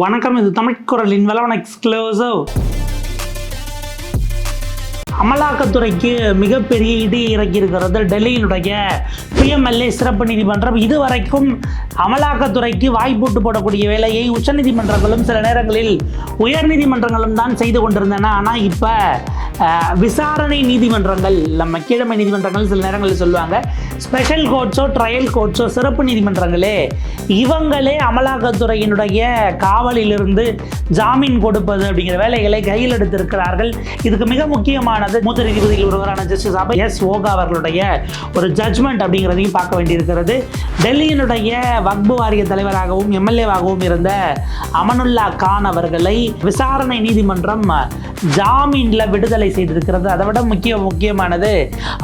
வணக்கம் இது தமிழ் குரலின் வளவன் எக்ஸ்க்ளூசிவ் அமலாக்கத்துறைக்கு மிகப்பெரிய இடி இறக்கியிருக்கிறது டெல்லியினுடைய பிஎம்எல்ஏ சிறப்பு நீதிமன்றம். இதுவரைக்கும் அமலாக்கத்துறைக்கு வாய்ப்பூட்டு போடக்கூடிய வேலையை உச்சநீதிமன்றங்களும் சில நேரங்களில் உயர்நீதிமன்றங்களும் தான் செய்து கொண்டிருந்தன. ஆனால் இப்போ விசாரணை நீதிமன்றங்கள் நம்ம கீழமை நீதிமன்றங்கள் சில நேரங்களில் சொல்லுவாங்க ஸ்பெஷல் கோர்ட்ஸோ ட்ரையல் கோர்ட்ஸோ சிறப்பு நீதிமன்றங்களே இவங்களே அமலாக்கத்துறையினுடைய காவலிலிருந்து ஜாமீன் கொடுப்பது அப்படிங்கிற வேலைகளை கையில் எடுத்திருக்கிறார்கள். இதுக்கு மிக முக்கியமானது மூத்த நீதிபதிகள் ஒருவரான ஜஸ்டிஸ் அபய் எஸ் ஓகா அவர்களுடைய ஒரு ஜட்ஜ்மெண்ட் அப்படிங்கிறதையும் பார்க்க வேண்டியிருக்கிறது. டெல்லியினுடைய வக்பு வாரிய தலைவராகவும் எம்எல்ஏவாகவும் இருந்த அமனுல்லா கான் அவர்களை விசாரணை நீதிமன்றம் ஜாமீன்ல விடுதலை செய்திருக்கிறது. அதை விட முக்கிய முக்கியமானது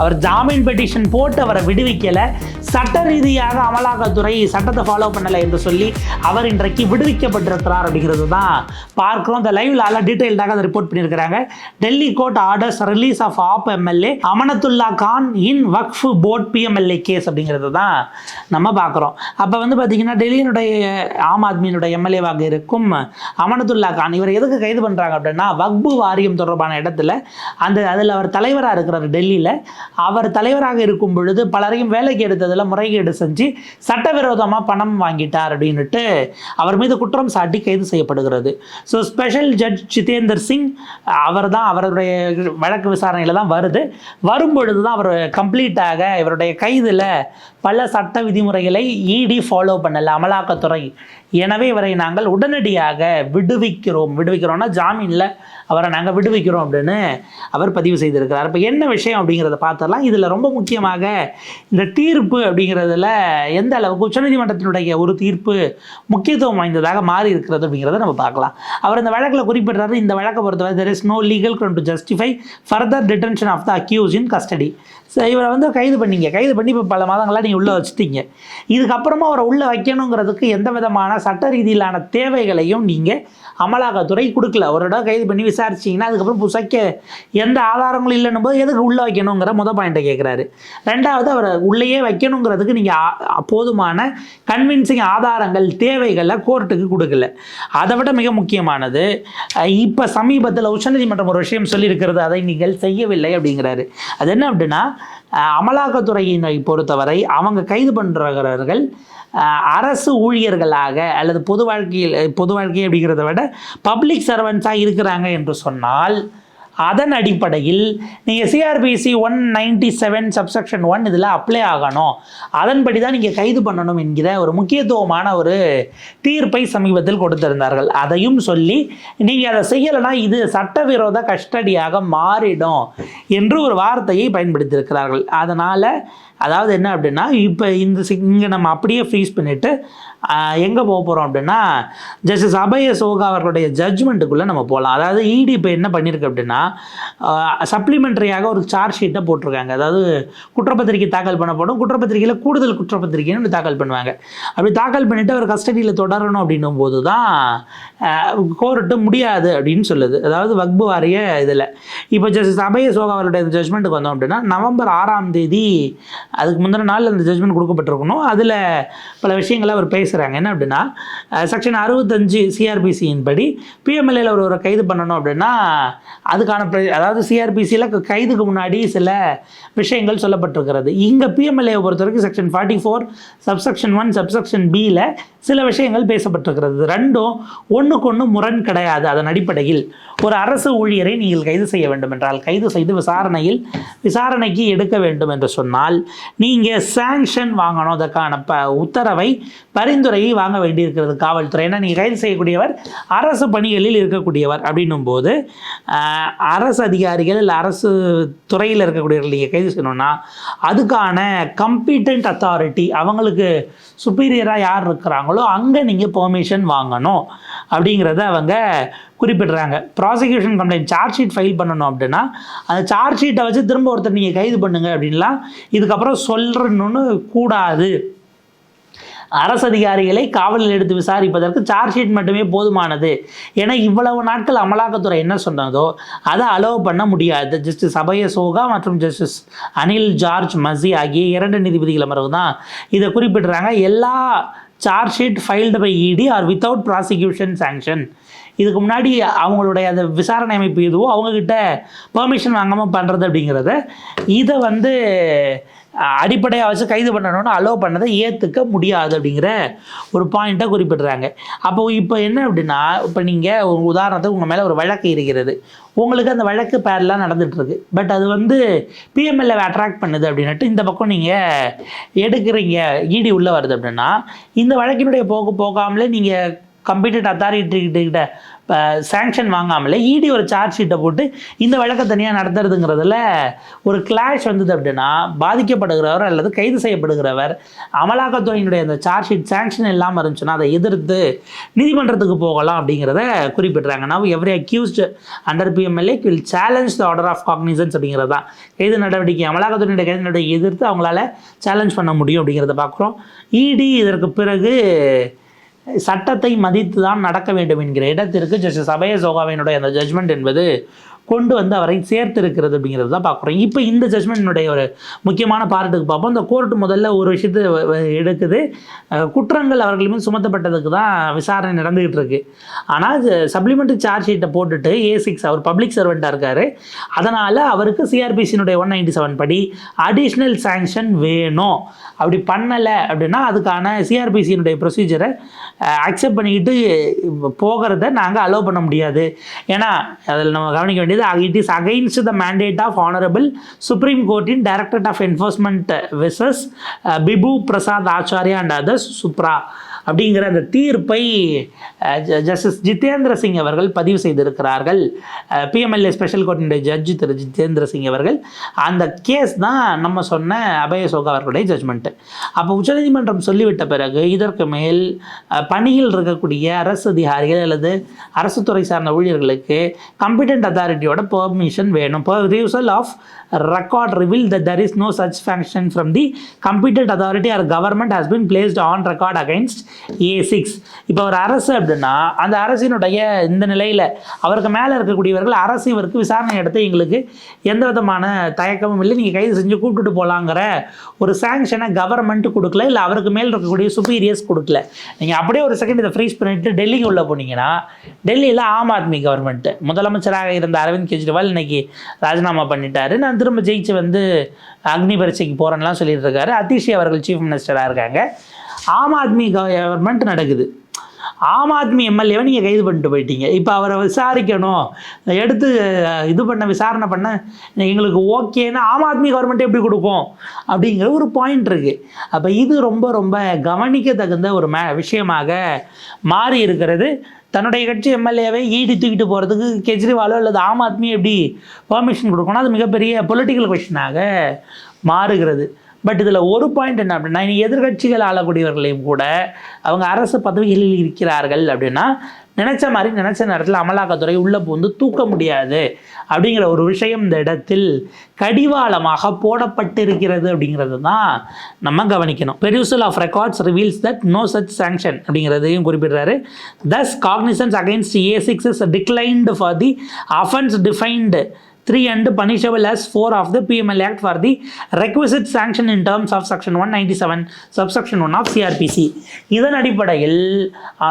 அவர் ஜாமீன் பெட்டிஷன் போட்டு அவரை விடுவிக்கலை. சட்ட ரீதியாக அமலாக்கத்துறை சட்டத்தை ஃபாலோ பண்ணலை என்று சொல்லி அவர் இன்றைக்கு விடுவிக்கப்பட்டிருக்கிறார் அப்படிங்கிறது தான் பார்க்குறோம். இந்த லைவ்ல டீட்டெயில்டாக அதை ரிப்போர்ட் பண்ணியிருக்கிறாங்க. Delhi court orders release of AAP MLA Amanatullah Khan in Waqf board PMLA case அப்படிங்கிறது தான் நம்ம பார்க்குறோம். அப்போ வந்து பார்த்தீங்கன்னா டெல்லியினுடைய ஆம் ஆத்மியினுடைய எம்எல்ஏவாக இருக்கும் அமனத்துல்லா கான். இவர் எதுக்கு கைது பண்ணுறாங்க அப்படின்னா வக்பு வாரியம் தொடர்பான இடத்துல அந்த அதில் அவர் தலைவராக இருக்கிறார் டெல்லியில். அவர் தலைவராக இருக்கும் பொழுது பலரையும் வேலைக்கு எடுத்ததில் முறைகேடு செஞ்சு சட்டவிரோதமாக பணம் வாங்கிட்டார் அப்படின்னுட்டு அவர் மீது குற்றம் சாட்டி கைது செய்யப்படுகிறது. So special judge Jitender Singh அவர் தான் அவருடைய வழக்கு விசாரணையில் தான் வருது. வரும்பொழுது தான் அவர் கம்ப்ளீட்டாக இவருடைய கைதில் பல சட்ட விதிமுறைகளை இடி ஃபாலோ பண்ணல அமலாக்கத்துறை. எனவே இவரை நாங்கள் உடனடியாக விடுவிக்கிறோம். விடுவிக்கிறோம்னா ஜாமீனில் அவரை நாங்கள் விடுவிக்கிறோம் அப்படின்னு அவர் பதிவு செய்திருக்கிறார். இப்போ என்ன விஷயம் அப்படிங்கிறத பார்த்துடலாம். இதில் ரொம்ப முக்கியமாக இந்த தீர்ப்பு அப்படிங்கிறதுல எந்த அளவுக்கு உச்சநீதிமன்றத்தினுடைய ஒரு தீர்ப்பு முக்கியத்துவம் வாய்ந்ததாக மாறி இருக்கிறது அப்படிங்கிறத நம்ம பார்க்கலாம். அவர் இந்த வழக்கில் குறிப்பிடுறாரு இந்த வழக்கை பொறுத்தவரை there is no legal to justify further detention of the accused in custody so இவரை வந்து கைது பண்ணீங்க. கைது பண்ணி இப்போ பல மாதங்களாக நீங்கள் உள்ளே வச்சுட்டீங்க. இதுக்கப்புறமா அவரை உள்ளே வைக்கணுங்கிறதுக்கு எந்த விதமான சட்ட ரீதியிலான தேவைகளையும் நீங்கள் அமலாக்கத்துறை கொடுக்கல. அவரோட கைது பண்ணி விசாரிச்சிங்கன்னா அதுக்கப்புறம் புசைக்க எந்த ஆதாரங்களும் இல்லைன்னும் போது எதுக்கு உள்ளே வைக்கணுங்கிற முத பாயிண்ட்டை கேட்குறாரு ரெண்டாவது அவரை உள்ளேயே வைக்கணுங்கிறதுக்கு நீங்கள் போதுமான கன்வின்சிங் ஆதாரங்கள் தேவைகளை கோர்ட்டுக்கு கொடுக்கல. அதை விட மிக முக்கியமானது இப்போ சமீபத்தில் உச்சநீதிமன்றம் ஒரு விஷயம் சொல்லியிருக்கிறது அதை நீங்கள் செய்யவில்லை அப்படிங்கிறாரு. அது என்ன அப்படின்னா அமலாக்கத்துறையினை பொறுத்தவரை அவங்க கைது பண்ணுறவர்கள் அரசு ஊழியர்களாக அல்லது பொது வாழ்க்கையில் பொது வாழ்க்கை அப்படிங்கிறத விட பப்ளிக் சர்வன்ஸாக இருக்கிறாங்க என்று சொன்னால் அதன் அடிப்படையில் நீங்கள் CRPC one ninety seven subsection one இதில் அப்ளை ஆகணும். அதன்படி தான் நீங்கள் கைது பண்ணணும் என்கிற ஒரு முக்கியத்துவமான ஒரு தீர்ப்பை சமீபத்தில் கொடுத்திருந்தார்கள். அதையும் சொல்லி நீங்கள் அதை செய்யலைன்னா இது சட்டவிரோத கஸ்டடியாக மாறிடும் என்று ஒரு வார்த்தையை பயன்படுத்தியிருக்கிறார்கள். அதனால் அதாவது என்ன அப்படின்னா இப்போ இந்த இங்கே நம்ம அப்படியே ஃப்ரீஸ் பண்ணிவிட்டு எங்கே போக போகிறோம் அப்படின்னா ஜஸ்டிஸ் அபய சோகா அவர்களுடைய ஜட்ஜ்மெண்ட்டுக்குள்ளே நம்ம போகலாம் அதாவது இடி இப்போ என்ன பண்ணியிருக்கு அப்படின்னா சப்ளிமெண்ட்ரியாக ஒரு சார்ஜ் ஷீட்டை போட்டிருக்காங்க. அதாவது குற்றப்பத்திரிக்கை தாக்கல் பண்ணப்படும் குற்றப்பத்திரிக்கையில் கூடுதல் குற்றப்பத்திரிக்கைன்னு தாக்கல் பண்ணுவாங்க. அப்படி தாக்கல் பண்ணிவிட்டு அவர் கஸ்டடியில் தொடரணும் அப்படின்னும் போது தான் கோர்ட்டு முடியாது அப்படின்னு சொல்லுது. அதாவது வக்பு வாரிய இதில். இப்போ ஜஸ்டிஸ் அபய சோகா அவருடைய ஜட்மெண்ட்டுக்கு வந்தோம் அப்படின்னா நவம்பர் ஆறாம் தேதி அதுக்கு முந்தின நாள் அந்த ஜட்ஜ்மெண்ட் கொடுக்கப்பட்டிருக்கணும். அதில் பல விஷயங்களை அவர் பேச பேசுகிறாங்க என்ன அப்படின்னா செக்ஷன் அறுபத்தஞ்சு சிஆர்பிசியின் படி பிஎம்எல்ஏல ஒருவரை கைது பண்ணணும் அப்படின்னா அதுக்கான பிர- அதாவது சிஆர்பிசியில் கைதுக்கு முன்னாடி சில விஷயங்கள் சொல்லப்பட்டிருக்கிறது. இங்கே பிஎம்எல்ஏ பொறுத்த வரைக்கும் section forty four subsection one subsection பியில் சில விஷயங்கள் பேசப்பட்டிருக்கிறது. ரெண்டும் ஒன்றுக்கு ஒன்று முரண் கிடையாது அதன் அடிப்படையில். ஒரு அரசு ஊழியரை நீங்கள் கைது செய்ய வேண்டும் என்றால் கைது செய்து விசாரணையில் விசாரணைக்கு எடுக்க வேண்டும் என்று சொன்னால் நீங்கள் சாங்ஷன் வாங்கணும். அதற்கான ப உத்தரவை பரிந்துரையை வாங்க வேண்டியிருக்கிறது காவல்துறை. ஏன்னா நீங்கள் கைது செய்யக்கூடியவர் அரசு பணிகளில் இருக்கக்கூடியவர் அப்படின்னும் போது அரசு அதிகாரிகள் இல்லை அரசு துறையில் இருக்கக்கூடியவர்கள் நீங்கள் கைது செய்யணும்னா அதுக்கான கம்பீட்டன்ட் அத்தாரிட்டி அவங்களுக்கு சுப்பீரியராக யார் இருக்கிறாங்களோ அங்கே நீங்கள் பெர்மிஷன் வாங்கணும் அப்படிங்கிறத அவங்க குறிப்பிடுறாங்க. Prosecution complaint charge sheet file பண்ணணும் அப்படின்னா அந்த சார்ஜ் ஷீட்டை வச்சு திரும்ப ஒருத்தர் நீங்கள் கைது பண்ணுங்க அப்படின்லாம் இதுக்கப்புறம் சொல்லணும்னு கூடாது. அரசு அதிகாரிகளை காவலில் எடுத்து விசாரிப்பதற்கு சார்ஜ் ஷீட் மட்டுமே போதுமானது. ஏன்னா இவ்வளவு நாட்கள் அமலாக்கத்துறை என்ன சொன்னதோ அதை அலோவ் பண்ண முடியாது. ஜஸ்டிஸ் அபய சோகா மற்றும் ஜஸ்டிஸ் அனில் ஜார்ஜ் மசி ஆகிய இரண்டு நீதிபதிகள் அமர்வு தான் இதை குறிப்பிடுறாங்க. எல்லா charge sheet filed by ED R without prosecution sanction இதுக்கு முன்னாடி அவங்களுடைய அந்த விசாரணை அமைப்பு எதுவோ அவங்கக்கிட்ட பெர்மிஷன் வாங்காமல் பண்ணுறது அப்படிங்கிறத இதை வந்து அடிப்படையாக வச்சு கைது பண்ணணும்னு அலோவ் பண்ணதை ஏற்றுக்க முடியாது அப்படிங்கிற ஒரு பாயிண்ட்டை குறிப்பிடுறாங்க. அப்போ இப்போ என்ன அப்படின்னா இப்போ நீங்கள் ஒரு உதாரணத்துக்கு உங்கள் மேலே ஒரு வழக்கு இருக்கிறது. உங்களுக்கு அந்த வழக்கு பேரெலாம் நடந்துகிட்ருக்கு பட் அது வந்து பிஎம்எல்ஏவை அட்ராக்ட் பண்ணுது அப்படின்னுட்டு இந்த பக்கம் நீங்கள் எடுக்கிறீங்க ஈடி உள்ளே வருது அப்படின்னா இந்த வழக்கினுடைய போக்கு போகாமலே நீங்கள் கம்ப்யூட்டர் அத்தாரிட்டிகிட்ட சேங்ஷன் வாங்காமலே இடி ஒரு சார்ஜ் ஷீட்டை போட்டு இந்த வழக்கை தனியாக நடத்துறதுங்கிறதுல ஒரு கிளாஷ் வந்தது அப்படின்னா பாதிக்கப்படுகிறவர் அல்லது கைது செய்யப்படுகிறவர் அமலாக்கத்துறையினுடைய அந்த சார்ஜ் ஷீட் சேங்ஷன் இல்லாமல் இருந்துச்சுன்னா அதை எதிர்த்து நீதிமன்றத்துக்கு போகலாம் அப்படிங்கிறத குறிப்பிட்றாங்க. நான் every accused under PMLA will challenge the order of cognisance அப்படிங்கிறது தான் கைது நடவடிக்கை அமலாக்கத்துறையினுடைய கைது நடவடிக்கை எதிர்த்து அவங்களால சேலஞ்ச் பண்ண முடியும் அப்படிங்கிறத பார்க்குறோம். இடி இதற்கு பிறகு சட்டத்தை மதித்து தான் நடக்க வேண்டும் என்கிற இடத்திற்கு ஜஸ்டிஸ் அபய சோகாவினுடைய அந்த ஜட்மெண்ட் என்பது கொண்டு வந்து அவரை சேர்த்து இருக்கிறது அப்படிங்கிறது தான் பார்க்குறோம் இப்போ இந்த ஜட்மெண்ட்னுடைய ஒரு முக்கியமான பார்ட்டுக்கு பார்ப்போம். இந்த கோர்ட் முதல்ல ஒரு விஷயத்தை எடுக்குது. குற்றங்கள் அவர்கள் மீது சுமத்தப்பட்டதுக்கு தான் விசாரணை நடந்துகிட்டு இருக்கு. ஆனால் சப்ளிமெண்ட்ரி சார்ஜ் ஷீட்டை போட்டுட்டு ஏ சிக்ஸ் அவர் பப்ளிக் சர்வெண்ட்டாக இருக்கார். அதனால் அவருக்கு சிஆர்பிசியினுடைய ஒன் நைன்டி செவன் படி அடிஷ்னல் சாங்ஷன் வேணும். அப்படி பண்ணலை அப்படின்னா அதுக்கான சிஆர்பிசியினுடைய ப்ரொசீஜரை அக்செப்ட் பண்ணிக்கிட்டு போகிறத நாங்கள் அலோவ் பண்ண முடியாது. ஏன்னா அதில் நம்ம கவனிக்க வேண்டியது it is against the mandate of honourable supreme கோர்ட்டின் directorate of enforcement versus Bibhu Prasad Acharya and others supra அப்படிங்கிற அந்த தீர்ப்பை ஜஸ்டிஸ் ஜிதேந்திர சிங் அவர்கள் பதிவு செய்திருக்கிறார்கள். பிஎம்எல்ஏ ஸ்பெஷல் கோர்ட்டினுடைய ஜட்ஜ் திரு ஜிதேந்திர சிங் அவர்கள். அந்த கேஸ் தான் நம்ம சொன்ன அபய சோகா அவர்களுடைய ஜட்ஜ்மெண்ட்டு அப்போ உச்சநீதிமன்றம் சொல்லிவிட்ட பிறகு இதற்கு மேல் பணியில் இருக்கக்கூடிய அரசு அதிகாரிகள் அல்லது அரசு துறை சார்ந்த ஊழியர்களுக்கு கம்பிட்டன்ட் அத்தாரிட்டியோட பெர்மிஷன் வேணும். Perusal of record reveal the there is no such sanction from the the authority or government has been placed on record against A six. இப்போ ஒரு அரசு அப்படின்னா அந்த அரசினுடைய இந்த நிலையில் அவருக்கு மேலே இருக்கக்கூடியவர்கள் அரசு இவருக்கு விசாரணை எடுத்து எங்களுக்கு எந்த விதமான தயக்கமும் இல்லை. நீங்கள் கைது செஞ்சு கூப்பிட்டுட்டு போகலாங்கிற ஒரு சாங்ஷனை கவர்மெண்ட் கொடுக்கல இல்லை அவருக்கு மேல் இருக்கக்கூடிய சுப்பீரியர்ஸ் கொடுக்கல. நீங்கள் அப்படியே ஒரு செகண்ட் இதை ஃப்ரீஸ் பண்ணிட்டு டெல்லிக்கு உள்ளே போனீங்கன்னா டெல்லியில் ஆம் ஆத்மி கவர்மெண்ட்டு முதலமைச்சராக இருந்த அரவிந்த் கெஜ்ரிவால் இன்னைக்கு ராஜினாமா பண்ணிட்டாரு. நான் திரும்ப ஜெயிச்சு வந்து அக்னி பரீட்சைக்கு போகிறேன்லாம் சொல்லிட்டு இருக்காரு. அதிஷி அவர்கள் சீஃப் மினிஸ்டராக இருக்காங்க. ஆம் ஆத்மி கவர்மெண்ட் நடக்குது. ஆம் ஆத்மி எம்எல்ஏவை நீங்கள் கைது பண்ணிட்டு போயிட்டீங்க. இப்போ அவரை விசாரிக்கணும். எடுத்து இது பண்ண விசாரணை பண்ண எங்களுக்கு ஓகேன்னா ஆம் ஆத்மி கவர்மெண்ட் எப்படி கொடுக்கும் அப்படிங்கிற ஒரு பாயிண்ட் இருக்குது அப்போ இது ரொம்ப ரொம்ப கவனிக்க தகுந்த ஒரு மே விஷயமாக மாறி இருக்கிறது. தன்னுடைய கட்சி எம்எல்ஏவை ஈடி தூக்கிட்டு போகிறதுக்கு கெஜ்ரிவாலோ அல்லது ஆம் ஆத்மி எப்படி பர்மிஷன் கொடுக்கணும் அது மிகப்பெரிய பொலிட்டிக்கல் கொஷினாக மாறுகிறது. பட் இதில் ஒரு பாயிண்ட் என்ன அப்படின்னா இனி எதிர்கட்சிகள் ஆளக்கூடியவர்களையும் கூட அவங்க அரசு பதவிகளில் இருக்கிறார்கள் அப்படின்னா நினச்ச மாதிரி நினச்ச நேரத்தில் அமலாக்கத்துறை உள்ளே போந்து தூக்க முடியாது. அப்படிங்கிற ஒரு விஷயம் இந்த இடத்தில் கடிவாளமாக போடப்பட்டிருக்கிறது அப்படிங்கிறது தான் நம்ம கவனிக்கணும். Perusal of records reveals that no such sanction அப்படிங்கிறதையும் குறிப்பிடுறாரு. Thus cognisance against A six is declined for the offence defined three and punishable as four of the PML act for the requested sanction in terms of section one ninety seven subsection one of CRPC இதன் அடிப்படையில்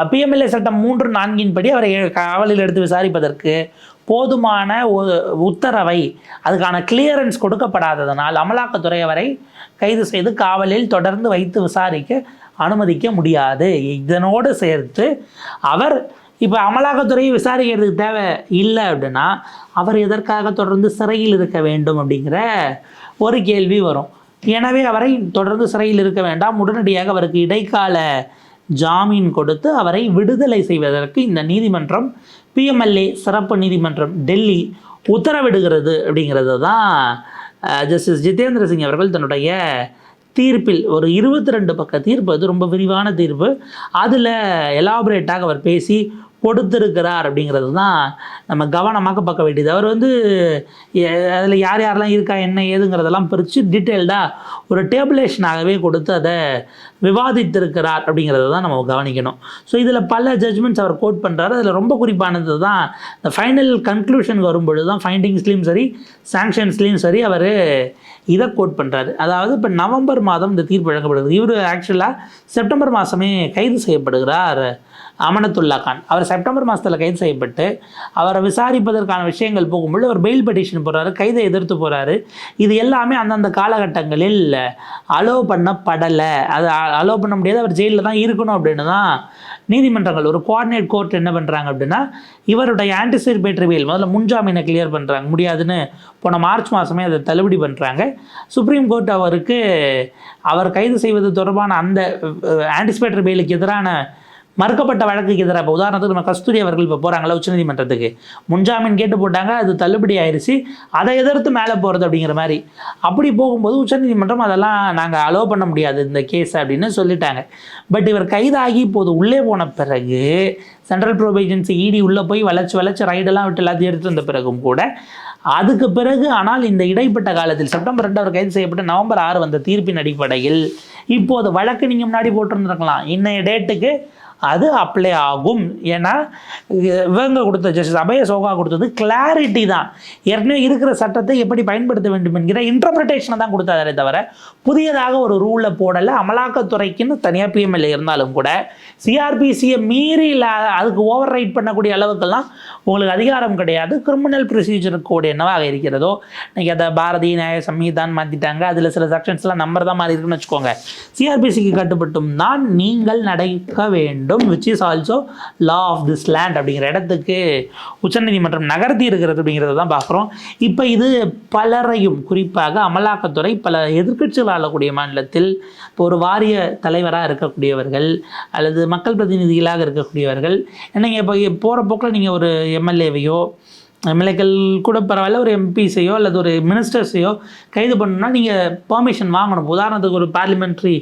PMLA சட்டம் மூன்று நான்கின் படி அவரை காவலில் எடுத்து விசாரிப்பதற்கு போதுமான ஒ- உத்தரவை அதுக்கான கிளியரன்ஸ் கொடுக்கப்படாததனால் அமலாக்கத்துறை அவரை கைது செய்து காவலில் தொடர்ந்து வைத்து விசாரிக்க அனுமதிக்க முடியாது. இதனோடு சேர்த்து அவர் இப்போ அமலாக்கத்துறையை விசாரிக்கிறதுக்கு தேவை இல்லை அப்படின்னா அவர் எதற்காக தொடர்ந்து சிறையில் இருக்க வேண்டும் அப்படிங்கிற ஒரு கேள்வி வரும். எனவே அவரை தொடர்ந்து சிறையில் இருக்க வேண்டாம். உடனடியாக அவருக்கு இடைக்கால ஜாமீன் கொடுத்து அவரை விடுதலை செய்வதற்கு இந்த நீதிமன்றம் பிஎம்எல்ஏ சிறப்பு நீதிமன்றம் டெல்லி உத்தரவிடுகிறது அப்படிங்கிறது தான் ஜஸ்டிஸ் ஜிதேந்திர சிங் அவர்கள் தன்னுடைய தீர்ப்பில் ஒரு இருபத்தி ரெண்டு பக்க தீர்ப்பு அது ரொம்ப விரிவான தீர்ப்பு. அதில் எலாபரேட்டாக அவர் பேசி கொடுத்துருக்கிறார் அப்படிங்கிறது தான் நம்ம கவனமாக பார்க்க வேண்டியது. அவர் வந்து அதில் யார் யாரெல்லாம் இருக்கா என்ன ஏதுங்கிறதெல்லாம் பிரித்து டீட்டெயில்டாக ஒரு டேபிளேஷனாகவே கொடுத்து அதை விவாதித்திருக்கிறார் அப்படிங்கிறத தான் நம்ம கவனிக்கணும். ஸோ இதில் பல ஜட்ஜ்மெண்ட்ஸ் அவர் கோட் பண்ணுறாரு அதில் ரொம்ப குறிப்பானது தான் இந்த ஃபைனல் கன்க்ளூஷன் வரும்பொழுது தான் ஃபைண்டிங்ஸ்லேயும் சரி சாங்ஷன்ஸ்லேயும் சரி அவர் இதை கோட் பண்ணுறாரு அதாவது இப்போ நவம்பர் மாதம் இந்த தீர்ப்பு வழங்கப்படுகிறது. இவர் ஆக்சுவலாக செப்டம்பர் மாதமே கைது செய்யப்படுகிறார் அமனத்துல்லா கான். அவர் செப்டம்பர் மாதத்தில் கைது செய்யப்பட்டு அவரை விசாரிப்பதற்கான விஷயங்கள் போகும்பொழுது அவர் பெயில் பெட்டிஷன் போடுறாரு கைதை எதிர்த்து போகிறாரு இது எல்லாமே அந்தந்த காலகட்டங்களில் அலோவ் பண்ணப்படலை. அது அலோவ் பண்ண முடியாது. அவர் ஜெயிலில் தான் இருக்கணும் அப்படின்னு தான் நீதிமன்றங்கள் ஒரு கோஆர்டினேட் கோர்ட் என்ன பண்ணுறாங்க அப்படின்னா இவருடைய ஆன்டிசிபேட்டரி பெயில் முதல்ல முன்ஜாமீனை கிளியர் பண்ணுறாங்க முடியாதுன்னு போன மார்ச் மாதமே அதை தள்ளுபடி பண்ணுறாங்க சுப்ரீம் கோர்ட் அவருக்கு அவர் கைது செய்வது தொடர்பான அந்த ஆன்டிசிபேட்டரி பெயிலுக்கு எதிரான மறுக்கப்பட்ட வழக்குக்கு எதிராக இப்போ உதாரணத்துக்கு நம்ம கஸ்தூரி அவர்கள் இப்போ போகிறாங்களா உச்சநீதிமன்றத்துக்கு. முன்ஜாமீன் கேட்டு போட்டாங்க அது தள்ளுபடி ஆயிடுச்சு அதை எதிர்த்து மேலே போகிறது அப்படிங்கிற மாதிரி. அப்படி போகும்போது உச்சநீதிமன்றம் அதெல்லாம் நாங்கள் அலோவ் பண்ண முடியாது இந்த கேஸ் அப்படின்னு சொல்லிட்டாங்க. பட் இவர் கைதாகி இப்போது உள்ளே போன பிறகு சென்ட்ரல் ப்ரொபேஜன்சி இடி உள்ளே போய் வளைச்சு வளைச்சு ரைடெல்லாம் விட்டு எல்லாத்தையும் எடுத்து வந்த பிறகும் கூட அதுக்கு பிறகு ஆனால் இந்த இடைப்பட்ட காலத்தில் செப்டம்பர் ரெண்டு அவர் கைது செய்யப்பட்டு நவம்பர் ஆறு வந்த தீர்ப்பின் அடிப்படையில் இப்போது வழக்கு நீங்கள் முன்னாடி போட்டிருந்துருக்கலாம். இன்னைய டேட்டுக்கு அது அப்ளை ஆகும். ஏன்னா இவங்க கொடுத்த ஜஸ்டிஸ் அபய சோகா கொடுத்தது கிளாரிட்டி தான். ஏற்கனவே இருக்கிற சட்டத்தை எப்படி பயன்படுத்த வேண்டும் என்கிற இன்டர்பிரிட்டேஷனை தான் கொடுத்தாரே தவிர புதியதாக ஒரு ரூலை போடலை. அமலாக்கத்துறைக்குன்னு தனியாக பிஎம்எல்ஏ இருந்தாலும் கூட சிஆர்பிசியை மீறி இல்லை அதுக்கு ஓவர் ரைட் பண்ணக்கூடிய அளவுக்கெல்லாம் உங்களுக்கு அதிகாரம் கிடையாது. கிரிமினல் ப்ரொசீஜர் கோடு என்னவாக இருக்கிறதோ இன்றைக்கி அதை பாரதி நியாய சம்மிதான் மாற்றிட்டாங்க அதில் சில செக்ஷன்ஸ்லாம் நம்பர் தான் மாறி இருக்குன்னு வச்சுக்கோங்க. சிஆர்பிசிக்கு கட்டுப்பட்டும் தான் நீங்கள் நடக்க வேண்டும். Which is also law of this land அப்படிங்கிற இடத்துக்கு உச்சநீதிமன்றம் நகர்த்தி இருக்கிறது அப்படிங்கிறத தான் பார்க்குறோம். இப்போ இது பலரையும் குறிப்பாக அமலாக்கத்துறை பல எதிர்கட்சிகள் ஆளக்கூடிய மாநிலத்தில் இப்போ ஒரு வாரிய தலைவராக இருக்கக்கூடியவர்கள் அல்லது மக்கள் பிரதிநிதிகளாக இருக்கக்கூடியவர்கள் என்னங்க இப்போ போகிற போக்கில் நீங்கள் ஒரு எம்எல்ஏவையோ எம்எல்ஏக்கள் கூட பரவாயில்ல ஒரு எம்பிஸையோ அல்லது ஒரு மினிஸ்டர்ஸையோ கைது பண்ணணும்னா நீங்கள் பர்மிஷன் வாங்கணும். உதாரணத்துக்கு ஒரு பார்லிமெண்ட்ரி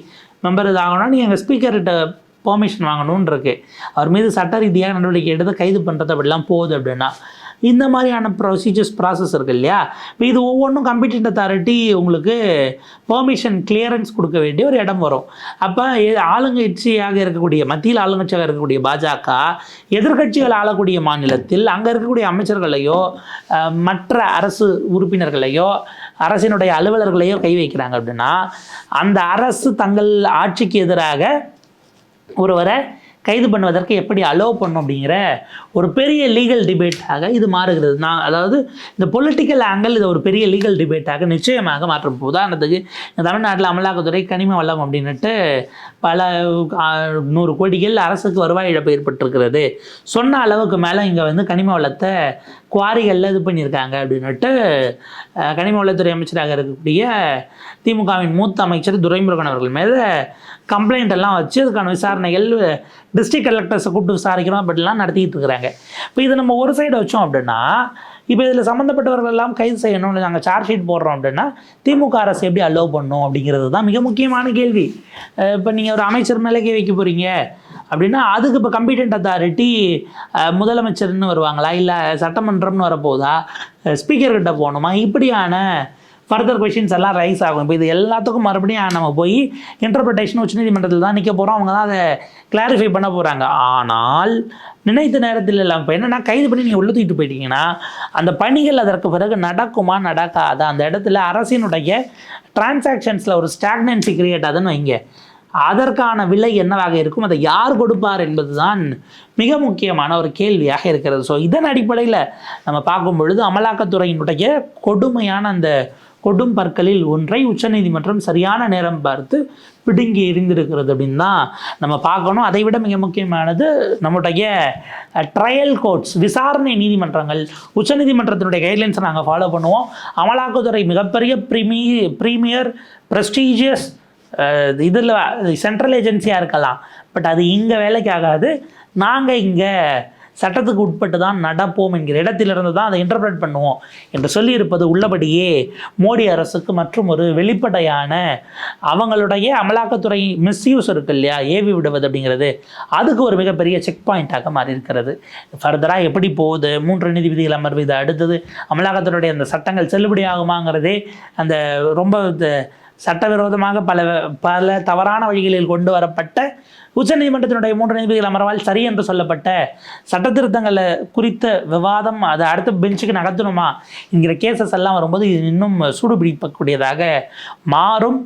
மெம்பர் இது ஆகணும்னா நீங்கள் எங்கள் ஸ்பீக்கர்கிட்ட பெர்மிஷன் வாங்கணும்னு இருக்கு அவர் மீது சட்ட ரீதியாக நடவடிக்கை எடுத்து கைது பண்ணுறது அப்படிலாம் போகுது அப்படின்னா இந்த மாதிரியான ப்ரொசீஜர்ஸ் ப்ராசஸ் இருக்கு இல்லையா? இப்போ இது ஒவ்வொன்றும் கம்பிட்டன்ட் அத்தாரிட்டி உங்களுக்கு பெர்மிஷன் கிளியரன்ஸ் கொடுக்க வேண்டிய ஒரு இடம் வரும். அப்போ ஆளுங்கட்சியாக இருக்கக்கூடிய மத்தியில் ஆளுங்கட்சியாக இருக்கக்கூடிய பாஜக எதிர்க்கட்சிகள் ஆளக்கூடிய மாநிலத்தில் அங்கே இருக்கக்கூடிய அமைச்சர்களையோ மற்ற அரசு உறுப்பினர்களையோ அரசினுடைய அலுவலர்களையோ கை வைக்கிறாங்க அப்படின்னா அந்த அரசு தங்கள் ஆட்சிக்கு எதிராக ஒருவரை கைது பண்ணுவதற்கு எப்படி அலோவ் பண்ணும் அப்படிங்கிற ஒரு பெரிய லீகல் டிபேட்டாக இது மாறுகிறது. நான் அதாவது இந்த பொலிட்டிக்கல் ஆங்கிள் இது ஒரு பெரிய லீகல் டிபேட்டாக நிச்சயமாக மாற்றும் உதாரணத்துக்கு இந்த தமிழ்நாட்டில் அமலாக்கத்துறை கனிம வளம் அப்படின்னுட்டு பல நூறு கோடிகள் அரசுக்கு வருவாய் இழப்பு ஏற்பட்டிருக்கிறது. சொன்ன அளவுக்கு மேலே இங்கே வந்து கனிம வளத்தை குவாரிகளில் இது பண்ணியிருக்காங்க அப்படின்னுட்டு கனிம வளத்துறை அமைச்சராக இருக்கக்கூடிய திமுகவின் மூத்த அமைச்சர் துரைமுருகன் அவர்கள் மேலே கம்ப்ளைண்ட் எல்லாம் வச்சு அதுக்கான விசாரணைகள் டிஸ்ட்ரிக்ட் கலெக்டர்ஸை கூப்பிட்டு விசாரிக்கிறோம் அப்படிலாம் நடத்திக்கிட்டு இருக்கிறாங்க. இப்போ இதை நம்ம ஒரு சைடு வச்சோம் அப்படின்னா இப்போ இதில் சம்மந்தப்பட்டவர்கள் எல்லாம் கைது செய்யணும் நாங்கள் சார்ஜ் ஷீட் போடுறோம் அப்படின்னா திமுக அரசு எப்படி அலோவ் பண்ணும் அப்படிங்கிறது தான் மிக முக்கியமான கேள்வி. இப்போ நீங்கள் ஒரு அமைச்சர் மேலே கை வைக்க போகிறீங்க அப்படின்னா அதுக்கு இப்போ கம்பீட்டன்ட் அத்தாரிட்டி முதலமைச்சர்னு வருவாங்களா? இல்லை சட்டமன்றம்னு வரப்போதா ஸ்பீக்கர்கிட்ட போகணுமா? இப்படியான ஃபர்தர் கொஷின்ஸ் எல்லாம் ரைஸ் ஆகும். இப்போ இது எல்லாத்துக்கும் மறுபடியும் நம்ம போய் இன்டர்பிரிட்டேஷன் உச்சநீதிமன்றத்தில் தான் நிற்க போகிறோம் அவங்க தான் அதை கிளாரிஃபை பண்ண போகிறாங்க ஆனால் நினைத்த நேரத்தில் இல்லாமல் இப்போ என்னென்னா கைது பண்ணி நீங்கள் உள்ள தூக்கிட்டு போயிட்டீங்கன்னா அந்த பணிகள் அதற்கு பிறகு நடக்குமா நடக்காதா? அந்த இடத்துல அரசினுடைய டிரான்சாக்ஷன்ஸில் ஒரு ஸ்டாக்னன்சி கிரியேட் ஆகுதுன்னு வைங்க. அதற்கான விலை என்னவாக இருக்கும்? அதை யார் கொடுப்பார் என்பதுதான் மிக முக்கியமான ஒரு கேள்வியாக இருக்கிறது. ஸோ இதன் அடிப்படையில் நம்ம பார்க்கும் பொழுது அமலாக்கத்துறையினுடைய கொடுமையான அந்த கொடும் பற்களில் ஒன்றை உச்சநீதிமன்றம் சரியான நேரம் பார்த்து பிடுங்கி எரிந்திருக்கிறது அப்படின்னு தான் நம்ம பார்க்கணும். அதை விட மிக முக்கியமானது நம்முடைய ட்ரையல் கோர்ட்ஸ் விசாரணை நீதிமன்றங்கள். உச்சநீதிமன்றத்தினுடைய கைட்லைன்ஸை நாங்கள் ஃபாலோ பண்ணுவோம். அமலாக்கத்துறை மிகப்பெரிய ப்ரீமி ப்ரீமியர் ப்ரெஸ்டீஜியஸ் இதில் சென்ட்ரல் ஏஜென்சியாக இருக்கலாம். பட் அது இங்கே வேலைக்கு ஆகாது. நாங்கள் இங்கே சட்டத்துக்கு உட்பட்டு தான் நடப்போம் என்கிற இடத்திலிருந்து தான் அதை இன்டர்பிரேட் பண்ணுவோம் என்று சொல்லியிருப்பது உள்ளபடியே மோடி அரசுக்கு மற்றும் ஒரு வெளிப்படையான அவங்களுடைய அமலாக்கத்துறை மிஸ்யூஸ் இருக்கு இல்லையா? ஏவி விடுவது அப்படிங்கிறது அதுக்கு ஒரு மிகப்பெரிய செக் பாயிண்ட்டாக மாறி இருக்கிறது. ஃபர்தராக எப்படி போகுது? மூன்று நீதிபதிகள் அமர்வு இது அடுத்தது அமலாக்கத்துறையுடைய அந்த சட்டங்கள் செல்லுபடி ஆகுமாங்கிறதே அந்த ரொம்ப சட்டவிரோதமாக பல பல தவறான வழிகளில் கொண்டு வரப்பட்ட உச்சநீதிமன்றத்தினுடைய மூன்று நீதிபதிகள் அமர்வால் சரி என்று சொல்லப்பட்ட சட்ட திருத்தங்களை குறித்த விவாதம் அதை அடுத்த பெஞ்சுக்கு நகர்த்தணுமா என்கிற கேசஸ் எல்லாம் வரும்போது இது இன்னும் சூடு பிடிக்கக்கூடியதாக மாறும்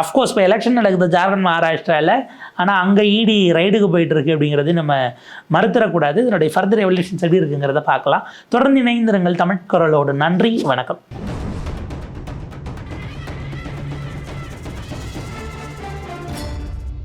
அஃப்கோர்ஸ் இப்போ எலெக்ஷன் நடக்குது ஜார்க்கண்ட் மகாராஷ்டிராவில் ஆனால் அங்கே இடி ரைடுக்கு போயிட்டு இருக்கு அப்படிங்கிறது நம்ம மறுத்துடக்கூடாது. இதனுடைய ஃபர்தர் எவல்யூஷன்ஸ் எப்படி இருக்குங்கிறத பார்க்கலாம். தொடர்ந்து இணைந்திருங்கள் தமிழ் குரலோடு. நன்றி வணக்கம்.